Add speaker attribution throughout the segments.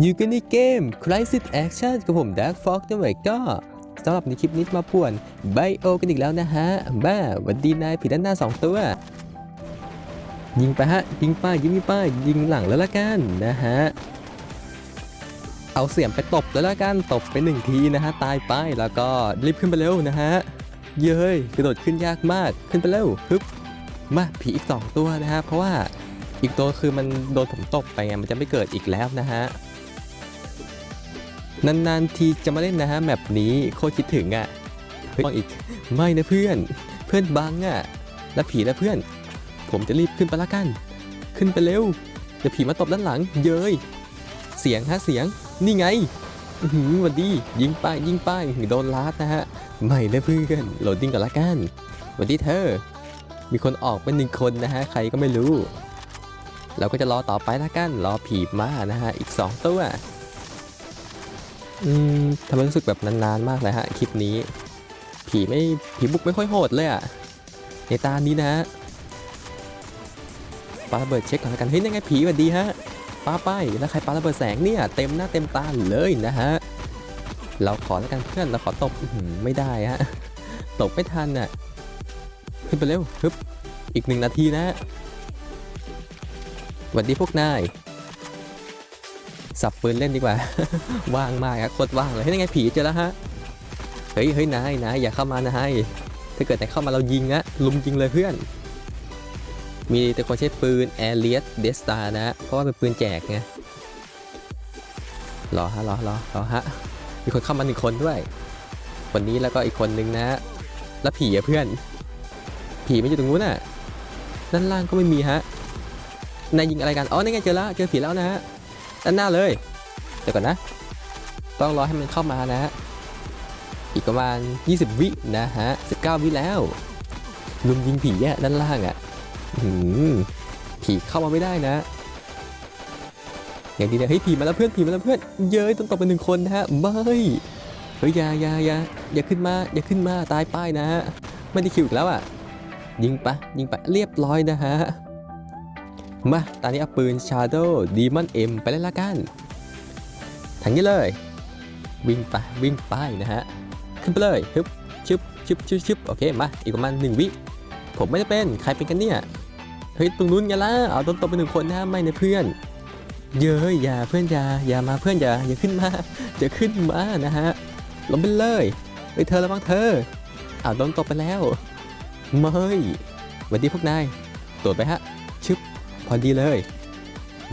Speaker 1: อยู่กันในเกม Crisis Action กับผม Dark Fox ด้วยก็สำหรับในคลิปนี้มาป่วนไบโอกันอีกแล้วนะฮะ บ้าวันดีนายผีด้านหน้า 2 ตัว ยิงไปฮะ ยิงป้ายยิงปป้ายยิงหลังแล้วละกันนะฮะ เอาเสียมไปตบแล้วละกัน ตบไปหนึ่งทีนะฮะ ตายไปแล้วก็รีบขึ้นไปเร็วนะฮะ เย้ยกระโดดขึ้นยากมากขึ้นไปเร็วฮึบมาผีอีก 2 ตัวนะฮะเพราะว่าอีกตัวคือมันโดนผมตบไปไงมันจะไม่เกิดอีกแล้วนะฮะ นานๆทีจะมาเล่นนะฮะแมปนี้โคตรคิดถึงอะเฮ้ยบังอีกไม่นะเพื่อน เพื่อนบังอะแล้วผีแล้วเพื่อน ผมจะรีบขึ้นไปละกัน ขึ้นไปเร็วเดี๋ยวผีมาตบด้านหลัง เย้ยเสียงฮะเสียงนี่ไงหือหวันดียิงป้ายยิงป้ายโดนลาดนะฮะไม่นะเพื่อนโหลดดิ้งก่อนละกันวันดีเธอ มีคนออกเป็นหนึ่งคนนะฮะใครก็ไม่รู้ เราก็จะรอต่อไปละกันรอผีมานะฮะอีกสองตัว อืมทำไมรู้สึกแบบนานๆมากเลยฮะคลิปนี้ ผีไม่ผีบุกไม่ค่อยโหดเลยอะในตานี้นะฮะปาระเบิดเช็คก่อนละกันเฮ้ยนั่นไงผีสวัสดีฮะปาไปแล้วใครปาระเบิดแสงเนี่ยเต็มหน้าเต็มตาเลยนะฮะเราขอแล้วกันเพื่อนเราขอตบไม่ได้ฮะตบไม่ทันอะขึ้นไปเร็วฮึบอีกหนึ่งนาทีนะสวัสดีพวกนาย สับปืนเล่นดีกว่า ว่างมากครับโคตรว่างเลยเฮ้ยนี่ไงผีเจอแล้วฮะเฮ้ยเฮ้ยนายนายอย่าเข้ามานะให้ถ้าเกิดนายเข้ามาเรายิงนะลุมยิงเลยเพื่อน มีแต่คนใช้ปืน a อ r i สเดสตานะ เพราะว่าเป็นปืนแจกไงรอฮะรอรอรอฮะมีคนเข้ามาหนึ่งคนด้วยคนนี้แล้วก็อีกคนนึงนะ แล้วผีอะเพื่อน ผีไม่อยู่ตรงนู้นน่ะด้านล่างก็ไม่มีฮะนายยิงอะไรกัน อ๋อนี่ไงเจอแล้ว เจอผีแล้วนะฮะ ด้านหน้าเลย เดี๋ยวก่อนนะ ต้องรอให้มันเข้ามานะฮะ อีกประมาณ 20 วินะฮะ 19 วิแล้ว ลุมยิงผีอะด้านล่างอะอผีเข้ามาไม่ได้นะ อย่างดีนะเฮ้ยผีมาแล้วเพื่อนผีมาแล้วเพื่อน เย้ยต้องตบเป็นหนึ่งคนนะฮะ ไม่ เฮ้ยอย่าอย่าอย่าอย่าขึ้นมา อย่าขึ้นมา ตายป้ายนะฮะ ไม่ได้คิวอีกแล้วอะยิงปะยิงปะเรียบร้อยนะฮะ มา ตอนนี้เอาปืน Shadow Demon M ไปเล่นละกันทางนี้เลย วิ่งไปวิ่งไปนะฮะ ขึ้นไปเลยฮึบชึบชึบชึบชึบโอเค มา อีกประมาณหนึ่งวิ ผมไม่ได้เป็น ใครเป็นกันเนี่ย เฮ้ย ตรงนู้นไงล่ะ เอาต้นตบไปหนึ่งคนนะไม่นะเพื่อน เย้ยอย่าเพื่อนอย่าอย่ามาเพื่อนอย่าอย่าขึ้นมาอย่าขึ้นมานะฮะลงไปเลยเฮ้ยเธอระวังเธออ้าวโดนตบไปแล้วไม่สวัสดีพวกนายตรวจไปฮะชึบ พอดีเลย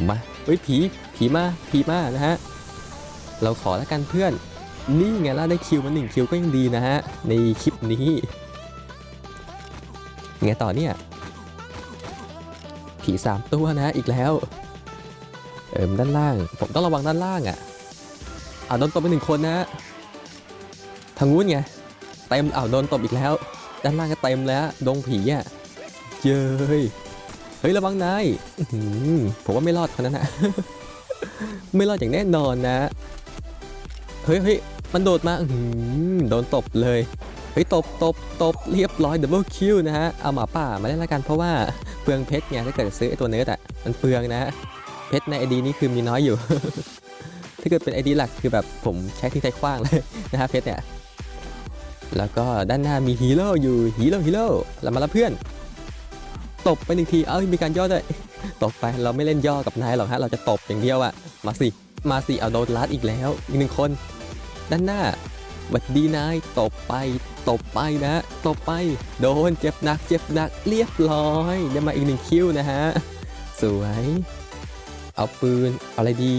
Speaker 1: มาเฮ้ยผีผีมาผีมานะฮะ เราขอแล้วกันเพื่อน นี่ไงล่ะได้คิวมาหนึ่งคิวก็ยังดีนะฮะ ในคลิปนี้ ไงต่อเนี่ย ผีสามตัวนะอีกแล้ว เอิมด้านล่าง ผมต้องระวังด้านล่างอะอ่าโดนตบไปหนึ่งคนนะฮะทางงู้นไงเต็มอ้าวโดนตบอีกแล้ว ด้านล่างก็เต็มแล้ว ดงผีอะเย้ย เฮ้ยระวังนายอื้อหือผมว่าไม่รอดคนนั้นนะไม่รอดอย่างแน่นอนนะ เฮ้ยเฮ้ยมันโดดมาอื้อหือโดนตบเลย เฮ้ยตบตบตบเรียบร้อยดับเบิลคิวนะฮะ เอาหมาป่ามาเล่นละกันเพราะว่าเปลืองเพชรไงถ้าเกิดซื้อไอตัวเนื้ออะมันเปลืองนะฮะ เพชรในไอดีนี่คือมีน้อยอยู่ ถ้าเกิดเป็นไอดีหลักคือแบบผมใช้ทิ้งใช้ขว้างเลยนะฮะเพชรเนี่ย แล้วก็ด้านหน้ามีฮีโร่อยู่ฮีโร่ฮีโร่เรามาแล้วเพื่อน ตบไปหนึ่งที เอ้ยมีการย่อด้วย ตบไปเราไม่เล่นย่อกับนายหรอกฮะ เราจะตบอย่างเดียวอะมาสิ มาสิ เอาโดนลัดอีกแล้ว อีกหนึ่งคน ด้านหน้าบัดดีนายตบไป ตบไปนะตบไป โดนเจ็บหนัก เจ็บหนักเรียบร้อยได้มาอีกหนึ่งคิวนะฮะ สวย เอาปืนอะไรดี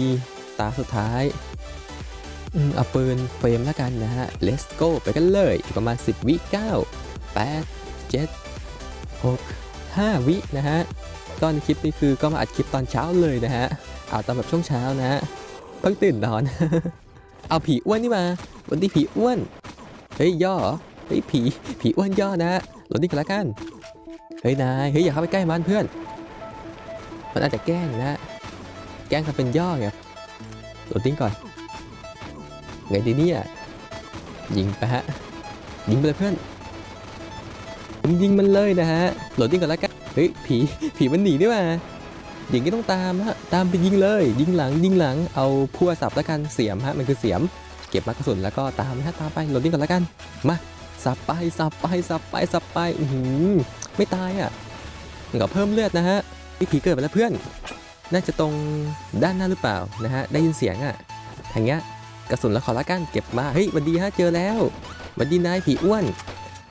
Speaker 1: ตาสุดท้ายอืมเอาปืนเฟรมแล้วกันนะฮะ let's go ไปกันเลย ประมาณ 10 วิ9 8 7 6 5 วินะฮะก็ในคลิปนี้คือก็มาอัดคลิปตอนเช้าเลยนะฮะเอาตอนแบบช่วงเช้านะฮะเพิ่งตื่นนอน เอาผีอ้วนนี่มาวันนี้ผีอ้วนเฮ้ยย่อเฮ้ยผีผีอ้วนย่อนะฮะหลดนี่กันละกันเฮ้ยนายเฮ้ยอย่าเข้าไปใกล้มันเพื่อน มันอาจจะแกล้งนะ แกล้งทำเป็นย่อไงหลดดิ้งก่อนไงดีเนี่ยยิงไปฮะยิงไปเลยเพื่อน ยิงมันเลยนะฮะโหลดดิ้งก่อนละกันเฮ้ยผีผีมันหนีนี่มาอย่างนี้ต้องตามฮะตามไปยิงเลย ยิงหลังยิงหลังเอาพั่วสับแล้วกันเสียมฮะมันคือเสียม เก็บมากระสุนแล้วก็ตามฮะตามไปโหลดดิ้งก่อนแล้วกันมาสับไปสับไปสับไปสับไปอื้อหือไม่ตายอะมันก็เพิ่มเลือดนะฮะพี่ผีเกิดไปแล้วเพื่อน น่าจะตรงด้านหน้าหรือเปล่านะฮะได้ยินเสียงอะทางเงี้ยกระสุนแล้วขอละกันเก็บมาเฮ้ยวันดีฮะเจอแล้ววันดีนายผีอ้วน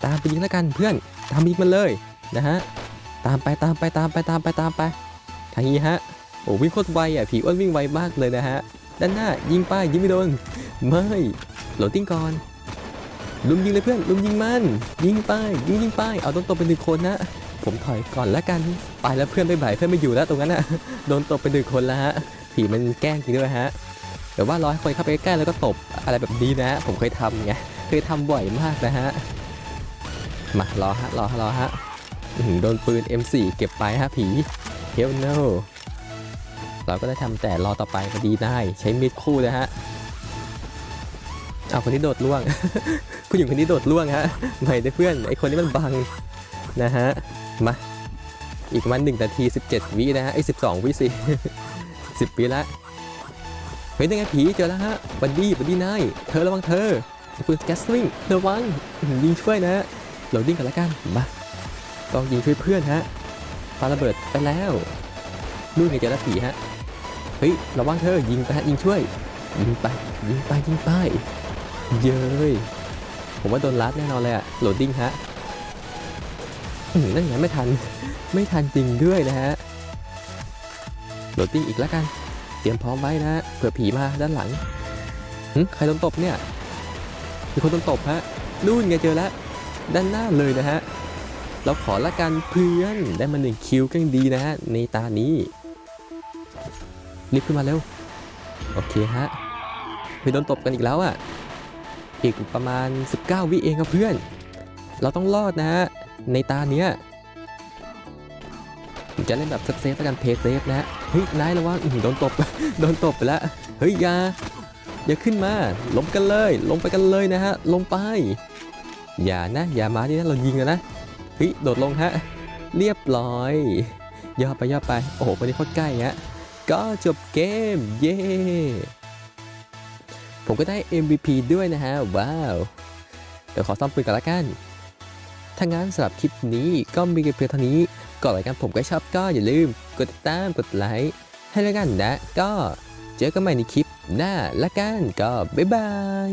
Speaker 1: ตามไปยิงแล้วกันเพื่อน ตามยิงมันเลยนะฮะตามไปตามไปตามไปตามไปตามไป ทางนี้ฮะโอ้วิ่งโคตรไวอะผีอ้วนวิ่งไวมากเลยนะฮะด้านหน้ายิงไปยิงไม่โดนไม่โหลดติ้งก่อนลุมยิงเลยเพื่อนลุมยิงมัน ยิงไปยิงยิงไปเอาโดนตบเป็นหนึ่งคนนะผมถอยก่อนแล้วกันไปแล้วเพื่อนไม่ไหวเพื่อนไม่อยู่แล้วตรงนั้นอะโดนตบไปหนึ่งคนแล้วฮะผีมันแกล้งจริงด้วยฮะเดี๋ยวว่ารอให้คนเข้าไปใกล้แล้วก็ตบอะไรแบบนี้นะ ผมเคยทำไงเคยทำบ่อยมากนะฮะ มารอฮะรอฮะอื้อหือโดนปืน M4 เก็บไปฮะผีเฮลโนเราก็ได้ทำแต่รอต่อไปพอดีได้ ใช้มีดคู่เลยฮะเอาคนที่โดดล่วง ผู้หญิงคนที่โดดล่วงฮะไม่ได้เพื่อนไอคนนี้มันบังนะฮะมาอีกมัน1นาที 17 วินะฮะไอ12วิสิ10วิละเฮ้ยยังไงผีเจอแล้วฮะบันดี้บันดี้นายเธอระวังเธอปืนแก๊สลิงระวังยิงช่วยนะฮะ โหลดดิ้งกันล้วกันมาต้องยิงช่วยเพื่อนฮะปาระเบิดไปแล้วนู่นไงเจอแล้วผีฮะเฮ้ยระวังเธอยิงไปฮะยิงช่วยยิงไปยิงไปยิงไปเย้ยผมว่าโดนลัดแน่นอนเลยอะโหลดดิ้งฮะนั่นไงไม่ทันไม่ทันจริงด้วยนะฮะโหลดดิ้งอีกแล้วกันเตรียมพร้อมไว้นะเผื่อผีมาด้านหลังหึใครโดนตบเนี่ยมีคนโดนตบฮะนู่นไงเจอแล้ว ด้านหน้าเลยนะฮะ เราขอละกันเพื่อนได้มาหนึ่งคิวก็ยังดีนะฮะ ในตานี้รีบขึ้นมาเร็ว โอเคฮะไปโดนตบกันอีกแล้วอะ อีกประมาณ 19 วิเองครับเพื่อน เราต้องรอดนะฮะ ในตาเนี้ยจะเล่นแบบเซฟๆกันเพย์เซฟนะฮะ เฮ้ยนายระวังอื้อหือโดนตบ โดนตบไปแล้ว เฮ้ยยาอย่าขึ้นมา ลงกันเลย ลงไปกันเลยนะฮะ ลงไป อย่านะ อย่ามาที่นั่นเรายิงนนะเฮ้ยโดดลงฮะ เรียบร้อย ย่อไปย่อไป โอ้โหคนนี้โคตรใกล้ฮะก็จบเกม เย้ผมก็ได้ MVP ด้วยนะฮะ ว้าว เดี๋ยวขอซ่อมปืนกันละกันถ้างั้นสำหรับคลิปนี้ก็มีเพียงเท่านี้ ก่อนรายการผมก็ชอบก็อย่าลืม กดติดตามกดไลค์ให้แล้วกันนะ ก็เจอกันใหม่ในคลิปหน้าละกันก็บ๊ายบาย